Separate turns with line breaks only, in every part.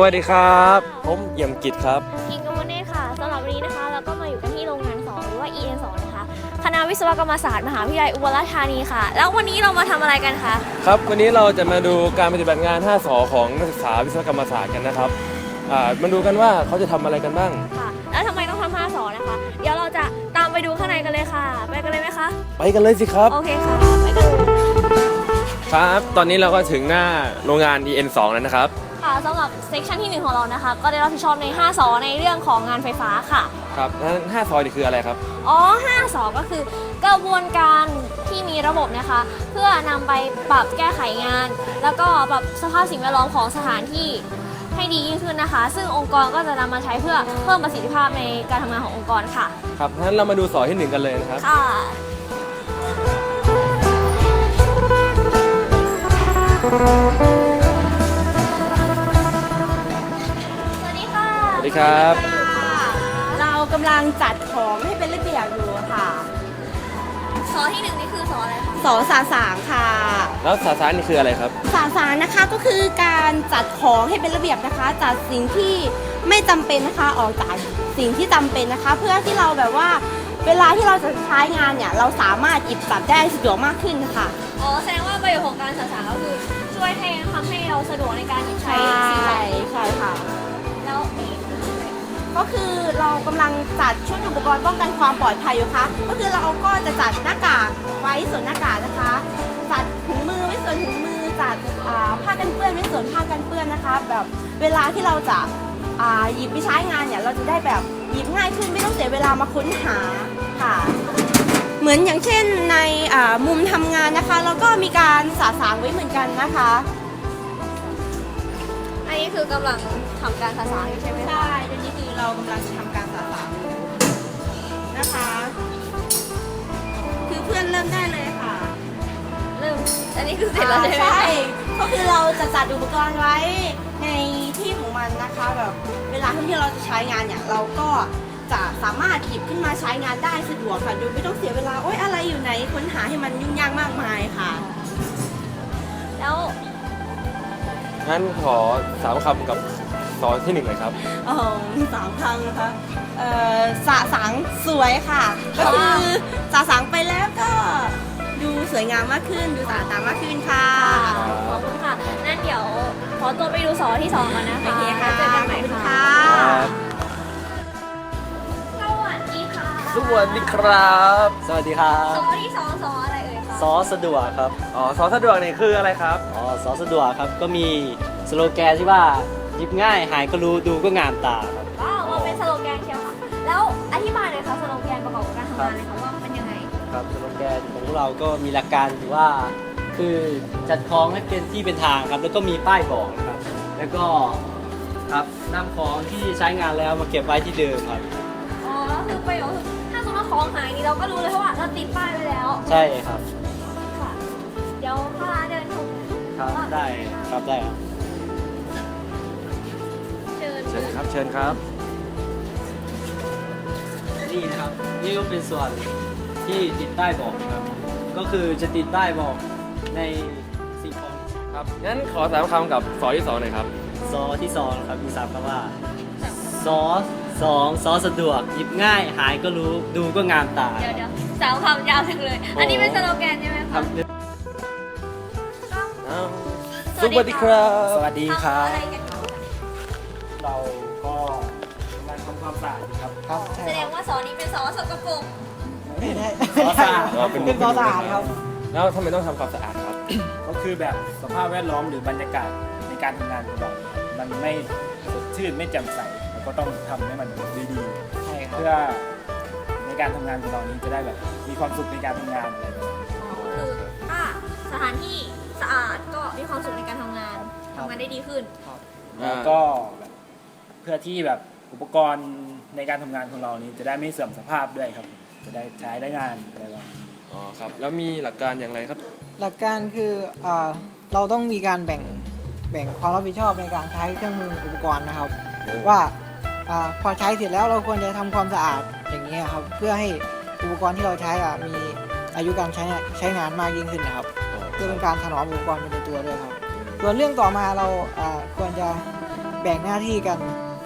สวัสดีครับ ผมเยี่ยมกิจครับ
อิงกมลเนตรค่ะสำหรับวันนี้นะคะเราก็มาอยู่กันที่โรงงาน 2 หรือว่า EN 2นะคะคณะวิศวกรรมศาสตร์มหาวิทยาลัยอุบลราชธานีค่ะ แล้ววันนี้เรามาทำอะไรกันคะ
ครับ วันนี้เราจะมาดูการปฏิบัติงาน 5สอของนักศึกษาวิศวกรรมศาสตร์กันนะครับอ่ามาดูกันว่าเขาจะทำอะไรกันบ้าง
ค่ะ แล้วทำไมต้องทำ5สอนะคะ เดี๋ยวเราจะตามไปดูข้างในกันเลยค่ะ ไปกันเลยไหมคะ
ไปกันเลยสิครับ
โอเคค่ะ ไปกันเลย
ครับ ตอนนี้เราก็ถึงหน้าโรงงาน EN 2แล้วนะครับ
ค่ะ สำหรับเซสชันที่1ของเรานะคะ ก็ได้รับผิดชอบใน 5สอในเรื่องของงานไฟฟ้าค่ะ
ครับนั้น5ซอยนี่คืออะไรครับ
อ๋อ5สอก็คือกระบวนการที่มีระบบนะคะ เพื่อนำไปปรับแก้ไขงาน แล้วก็ปรับสภาพสิ่งแวดล้อมของสถานที่ให้ดียิ่งขึ้นนะคะ ซึ่งองค์กรก็จะนำมาใช้เพื่อเพิ่มประสิทธิภาพในการทำงานขององค์กรค่ะ
ครับงั้นเรามาดูสอที่หนึ่งกันเลยนะครับ
ค่ะส ดีค
รับ
เรากำลังจัดของให้เป็นระเบียบอยู่ค่ะ
สอที่หนึ่งนี่คือสออะไรคะ
สอสาสางค่ะ
แล้วสาสารนี่คืออะไรครับ
สาสางนะคะก็คือการจัดของให้เป็นระเบียบนะคะ จัดสิ่งที่ไม่จำเป็นนะคะออกจากสิ่งที่จำเป็นนะคะ เพื่อที่เราแบบว่าเวลาที่เราจะใช้งานเนี่ยเราสามารถหยิบจับได้สะดวกมากขึ้นค่ะ
อ๋อแสดงว่าประโยชน์ของการสื่อสารก็คือช่วยให้ทำให้เราสะดวกในการใช้สิ่งเคื
อเรากำลังจัดชุดอุปกรณ์ป้องกันความปลอดภัยอยู่ค่ะ ก็คือเราก็จะจัดหน้ากากไว้ส่วนหน้ากากนะคะ จัดถุงมือไว้ส่วนถุงมือ จัดผ้ากันเปื้อนไว้ส่วนผ้ากันเปื้อนนะคะ แบบเวลาที่เราจะาหยิบไปใช้งานเนี่ยเราจะได้แบบหยิบง่ายขึ้นไม่ต้องเสียเวลามาค้นหาค่ะ เหมือนอย่างเช่นในมุมทำงานนะคะแล้วก็มีการสาสางไว้เหมือนกันนะคะ
อันนี้คือกำลังทำการสื่อสารอยู่ใช่ไหมคะ
ใช่ตอนนี้คือเรากำลังจะทำการสาสางนะคะ คือเพื่อนเริ่มได้เลยค่ะ
เริ่ม อันนี้คือเสร็จแล้วใช่ไหม
ใช่
คะ
ก็คือเราจะจัดอุปกรณ์ไว้ในที่ของมันนะคะแบบเวลาที่เราจะใช้งานเนี่ยเราก็จะสามารถหยิบขึ้นมาใช้งานได้สะดวกค่ะโดยไม่ต้องเสียเวลาโอ๊ยอะไรอยู่ไหนค้นหาให้มันยุ่งยากมากมายค่ะ
แล้ว
งั้นขอสามคำกับสอที่หนึ่งเลยครับ
เออสามครั้งนะคะเอ่อสะสังสวยค่ะ ก็คือสะสังไปแล้วก็ดูสวยงามมากขึ้น ดูสะอาดตามากขึ้นค่ะ
ขอบคุณค่ะ นั่นเดี๋ยวขอตัวไปดูสอที่สองก่อนนะคะ
โอเคค่ะ
แล้วเจอกันใหม่
ขอบคุณ
ค่ะ
ค่ะ
สวัสดีค่ะ
สวัสดีครับ
สวัสดีครั
ส
บ
อที่สองสออะไรเอ่ยคะ
ซอสะดวกครับ
อ๋อสอสะดวกนี่คืออะไรครับ
อ๋อซอสะดวกครับก็มีสโลแกนที่ว่าหยิบง่ายหายก็รู้ดูก็งามตาครับ
ว้าวมาเป็นสโลแกนเชียวค่ะ แล้วอธิบายหน่อยค่ะสโลแกนประกอบกับการทำงานเลยค่ะว่ามันเป็นยังไง
ครับสโลแกนของพวกเราก็มีหลักการอยู่ว่า คือจัดของให้เป็นที่เป็นทางครับ แล้วก็มีป้ายบอกนะครับ แล้วก็ครับนำของที่ใช้งานแล้วมาเก็บไว้ที่เดิมครับ
อ๋อแล้วคือประโยชน์คือถ้าสมมติว่าของหายนี่เราก็รู้เลยเพราะว่าเราติดป้ายไว้แล้ว
ใช่ครับ
ค่ะเดี๋ยวพาเดินชม
ครับได้ครับได้ครับ
เชิญ
เชิญครับเชิญครับ
นี่นะครับนี่ก็เป็นส่วนที่ติดป้ายบอกนะครับ ก็คือจะติดป้ายบอกในสิ่งของ
ครับงั้นขอสามคำกับสอที่สองหน่อยครับ
ซอที่สองนะครับมีสามคำว่าซอสองซอสะดวกหยิบง่ายหายก็รู้ดูก็งามตา
เดี๋ยวเดี๋ยวสาวคำยาวจังเลย อันนี้เป็นสโลแกนใช่ไหม
ค
คะ
รับ
อ้าว สวัสดีครับ
สวัสดีครั
ทำ
บ
อะไรกันคะ
เราก็กำลังทำความสะอาดอยู่ครับ ครับ
แสดงว่าสอนี้เป็นสอสกปรก
ไม่ได้ซอสะอาด
อ๋อเป็น
เป็นซอสะอาดครับ
แล้วทำไมต้องทำความสะอาดครับ
ก็คือแบบสภาพแวดล้อมหรือบรรยากาศในการทำงานของเรา มันไม่สดชื่นไม่แจ่มใสเราก็ต้องทำให้มันดี
ใช่
ๆ
ครับ
เพื่อในการทำงานของเรานี้จะได้แบบมีความสุขในการทำงานอะไรแบบนี้
คือถ้าสถานที่ สะอาดก็มีความสุขในการทำงานทำงานได้ดีขึ้น
อ่า
แล้วก็แบบเพื่อที่แบบอุปกรณ์ในการทำงานของเรานี้จะได้ไม่เสื่อมสภาพด้วยครับ จะได้ใช้ได้งานอะไรแบบนี้
อ๋อครับ แล้วมีหลักการอย่างไรครับ
หลักการคืออาเราต้องมีการแบ่งแบ่งความรับผิดชอบในการใช้เครื่องมืออุปกรณ์นะครับว่าอาพอใช้เสร็จแล้วเราควรจะทำความสะอาดอย่างนี้ยครับ เพื่อให้อุปกรณ์ที่เราใช้อะมีอายุการใช้ใช้งานมากยิ่งขึ้นนะครับเพื่อเป็นการถนอมอุปกรณ์ไปในตัวด้วยครับ ส่วนเรื่องต่อมาเราอ่าควรจะแบ่งหน้าที่กัน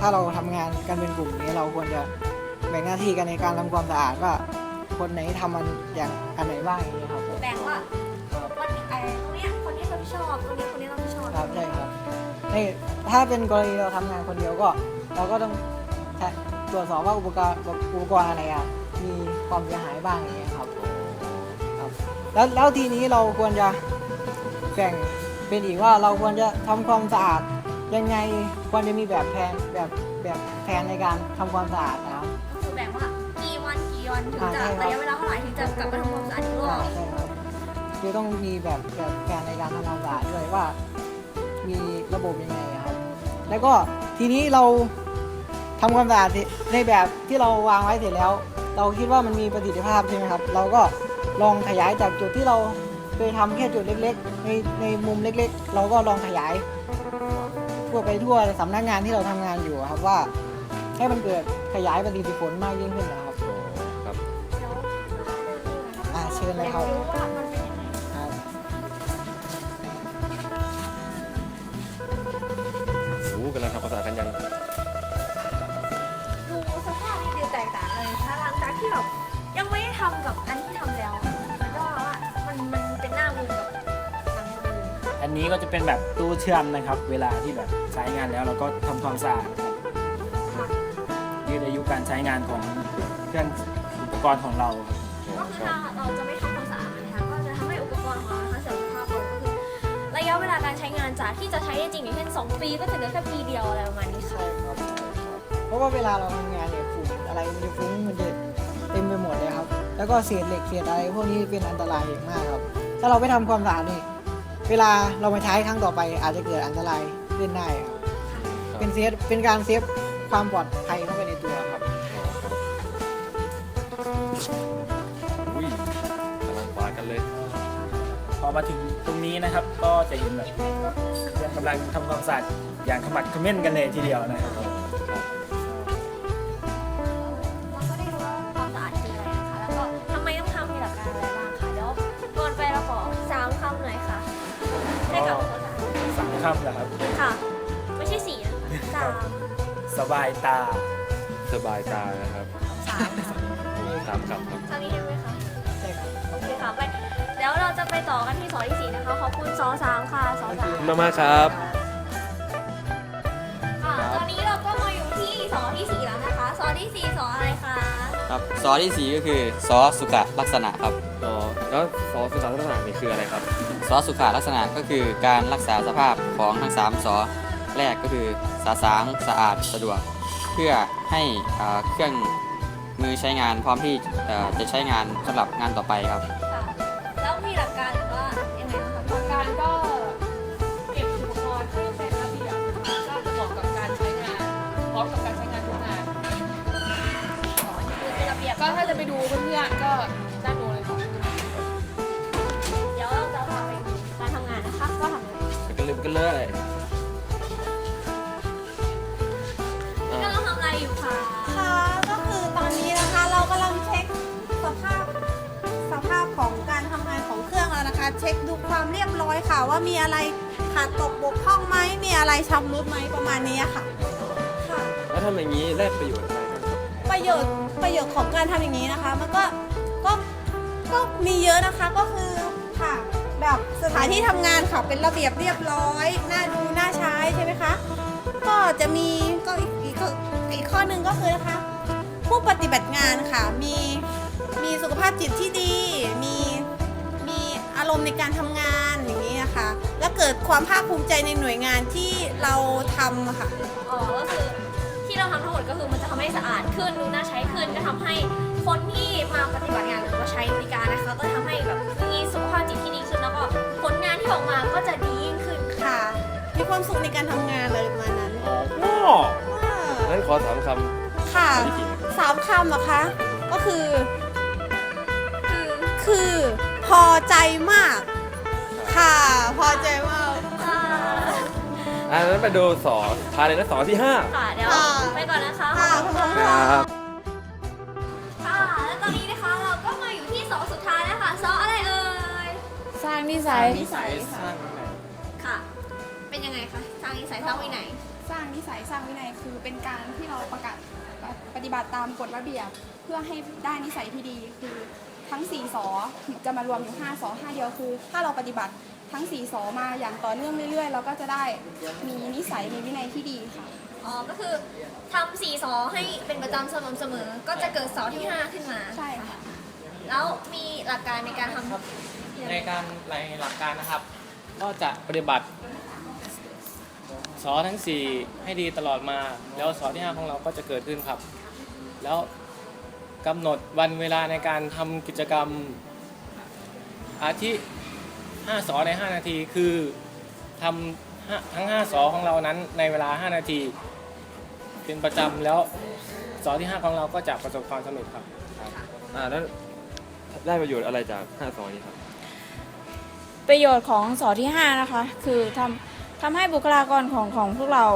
ถ้าเราทำงานกันเป็นกลุ่มนี้เราควรจะแบ่งหน้าที่กันในการทำความสะอาดว่าคนไหนทำมันอย่างอันไหนบ้างอย่างนี้ยครับผม
แบ่งว่าวันไอ้ตรงเนี้ยคนนี้รับผิดชอบตรงนี้คนนี้รับผิดชอบ
ครับใช่ครับในถ้าเป็นกรณีเราทำงานคนเดียวก็ เราก็ต้องตรวจสอบว่าอุปกรณ์อุปกรณ์อะไรอะมีความเสียหายบ้างอย่างเงี้ยครับครับ แล้วแล้วทีนี้เราควรจะแบ่งเป็นอีกว่าเราควรจะทำความสะอาดยังไงควรจะมีแบบแผนแบบแบบแผนในการทำความสะอาดนะครับ
คือแบ่งว่ากี่วันกี่วันถึง
อ่า
จะ
ใช่ครับ
ระยะเวลาเท่าไหร่ถึงจะกลับมาทำความสะอาดอีกรอบ
ใช่ครับคือต้องมีแบบแบบแผนในการทำความสะอาดด้วยว่า มีระบบยังไงอะครับ แล้วก็ทีนี้เราทำความสะอาดในแบบที่เราวางไว้เสร็จแล้ว เราคิดว่ามันมีประสิทธิภาพใช่ไหมครับ เราก็ ลองขยายจากจุดที่เราเคยทำแค่จุดเล็กๆ ในในมุมเล็กๆ เราก็ลองขยาย ทั่วไปทั่วสำนักงานที่เราทำงานอยู่อะครับว่า ให้มันเกิดขยายประสิทธิผลมากยิ่งขึ้นนะครับ
ครับ
เดี๋ยว
อ่าเชิญเลยครับ
อยากรู้ว่ามันเป็นยังไง
ครับ
น
นี้ก็จะ
เป็นแบบตู้เชื่อมนะครับ เวลาที่แบบใช้งานแล้วเราก็ทำความสะอาดครับ
ค่ะ
ยืดอายุการใช้งานของเครื่องอุปกรณ์ของเราครับ
ก็คือถ้าเราจะไม่ทำความสะอาดนะคะก็จะทำให้อุปกรณ์ของเรานะคะเสื่อมสภาพลงก็คือระยะเวลาการใช้งานจากที่จะใช้ได้จริงอย่างเช่น 2 ปีก็จะเหลือแค่ปีเดียวอะไรประมาณนี้ค่ะ
ครับเพราะว่าเวลาเราทำงานเนี่ยฝุ่นอะไรมันจะฟุ้งมันจะเต็มไปหมดเลยครับ แล้วก็เศษเหล็กเศษอะไรพวกนี้เป็นอันตรายอย่างมากครับ ถ้าเราไม่ทำความสะอาดนี่ เวลาเรามาใช้ครั้งต่อไป อาจจะเกิดอันตรายขึ้นได้ครับเป็นเซฟเป็นการเซฟความปลอดภัยเข้าไปในตัวครับ
อุ้ยกำลังปาดกันเลย
พอมาถึงตรงนี้นะครับ ก็จะเห็นแบบยังกำลังทำความสะอาดอย่างขมักเขม้นกันเลยทีเดียวนะครับ
คำเห
รอครับ
ค่ะ ไม่ใช่สี่นะคะสาม
สบายตา
สบายตานะครับ
สามค่ะ
สามคำครับ
ทางนี้เห็นไหมคะ
ใช่ครับ
โอเคค่ะไปเดี๋ยวเราจะไปต่อกันที่สอที่สี่นะคะ ขอบคุณสอสามค่ะสอสาม
มากๆครับ
ค่ะ ตอนนี้เราก็มาอยู่ที่สอที่สี่แล้วนะคะ สอที่สี่สออะไรคะ
ครับซอที่4ก็คือซอสุขลักษณะครับ
อ๋อ แล้วสอสุสาลักษณะนี่คืออะไรครับ
ซอสุขลักษณะก็คือการรักษาสภาพของทั้ง3ซอแรกก็คือสะสางสะอาดสะดวก เพื่อให้เครื่องมือใช้งานพร้อมที่จะใช้งานสำหรับงานต่อไปครับ
แล้วมีหลักการหรือว่ายังไงคะ
หลักการก็เก็บอุปกรณ์ให้เป็นระเบียบก็จะเหมาะกับการใช้งานพร้อมกับการใช้งานทุกงาน ก็ถ้าจะไปดูเพื่อนๆก็
กัน
เลยไปกันเลย
นี่กำลังทำอะไรอยู่คะ
ค่ะก็คือตอนนี้นะคะเรากำลังเช็คสภาพสภาพของการทำงานของเครื่องแล้วนะคะ เช็คดูความเรียบร้อยค่ะ ว่ามีอะไรขาดตกบกพร่องไหมมีอะไรชำรุดไหมประมาณนี้ค่ะค่ะ
แล้วทำอย่างนี้ได้ประโยชน์อะไรครับ
ประโยชน์ประโยชน์ของการทำอย่างนี้นะคะ มันก็ก็ก็มีเยอะนะคะก็คือ แบบสถานที่ทำงานค่ะเป็นระเบียบเรียบร้อยน่าดูน่าใช้ใช่ไหมคะก็จะมีก็อีกอีกข้ออีกข้อหนึ่งก็คือนะคะ ผู้ปฏิบัติงานค่ะมีมีสุขภาพจิตที่ดี มีมีอารมณ์ในการทำงานอย่างนี้นะคะ และเกิดความภาคภูมิใจในหน่วยงานที่เราทำค่ะ
อ๋อก็คือที่เราทำทั้งหมดก็คือมันจะทำให้สะอาดขึ้นดูน่าใช้ขึ้นก็ทำให้ คนที่มาปฏิบัติงานหรือว่าใช้บริการนะคะ ก็ทำให้แบบมีสุขภาพจิตที่ดีขึ้นแล้วก็ผลงานที่ออกมาก็จะดียิ่งขึ้นค่ะ
ค่ะมีความสุขในการทำงานอะไรประมาณนั้น
อ๋อ
ค่ะ
งั้นขอสามค
ค่ะำ
วิธีหนะครับ
สามคำนะคะ ก็คือ
คือ
คือพอใจมาก ค่ะ พอใจมาก
อ่า
อ่านั้นไปดูสอทานเลยนะสอที่ห้า
ค่ะเดี๋ยว
ค่ะ
ไปก่อนนะคะ
ค่ะ
ขอบคุณ
ค
ค่ะ
รับ
ค่ะา
งนิสัย
ค่ะ เป็นยังไงคะสร้างนิสัยสร้างวินัย
ส
สร้างนิสัยสร้างวินัยคือเป็นการที่เราประกาศปฏิบัติตามกฎระเบียบ เพื่อให้ได้นิสัยที่ดีคือทั้ง 4 สอจะมารวมอยู่ 5 สอ 5 เดียวคือ ถ้าเราปฏิบัติทั้ง 4 สอมาอย่างต่อเนื่องเรื่อยๆ เราก็จะได้มีนิสัยมีวินัยที่ดีค่ะ
อ๋อ ก็คือทำสี่สอให้เป็นประจำสม่ำเสมอ ก็จะเกิดสอที่ 5 ขึ้นมา
ใช่ค่ะ
แล้วมีหลักการในการทำ
ในการในหลักการนะครับ ก็จะปฏิบัติสอทั้ง 4 ให้ดีตลอดมา แล้วสอที่ 5 ของเราก็จะเกิดขึ้นครับ แล้วกำหนดวันเวลาในการทำกิจกรรม อาทิ5สอใน 5 นาทีคือทำห้าทั้ง 5สอของเรานั้นในเวลา 5 นาที เป็นประจำแล้วสอที่ 5 ของเราก็จะประสบความสำเร็จครับ
อ่าแล้วได้ประโยชน์อะไรจาก5สอนี้ครับ
ประโยชน์ของสอที่ 5 นะคะ คือทำทำให้บุคลากรของของพวกเรา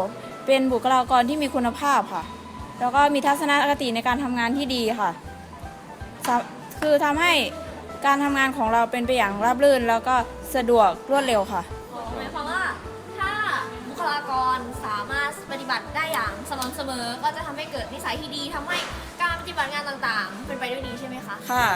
เป็นบุคลากรที่มีคุณภาพค่ะ แล้วก็มีทัศนคติในการทำงานที่ดีค่ะสะคือทำให้การทำงานของเราเป็นไปอย่างราบรื่น แล้วก็สะดวกรวดเร็วค่ะ
อ๋อหมายความว่าถ้าบุคลากรสามารถปฏิบัติได้อย่างสม่ำเสมอ ก็จะทำให้เกิดนิสัยที่ดีทำให้การปฏิบัติงานต่างๆ เป็นไปด้วยดีใช่ไหมคะ
ค่ะ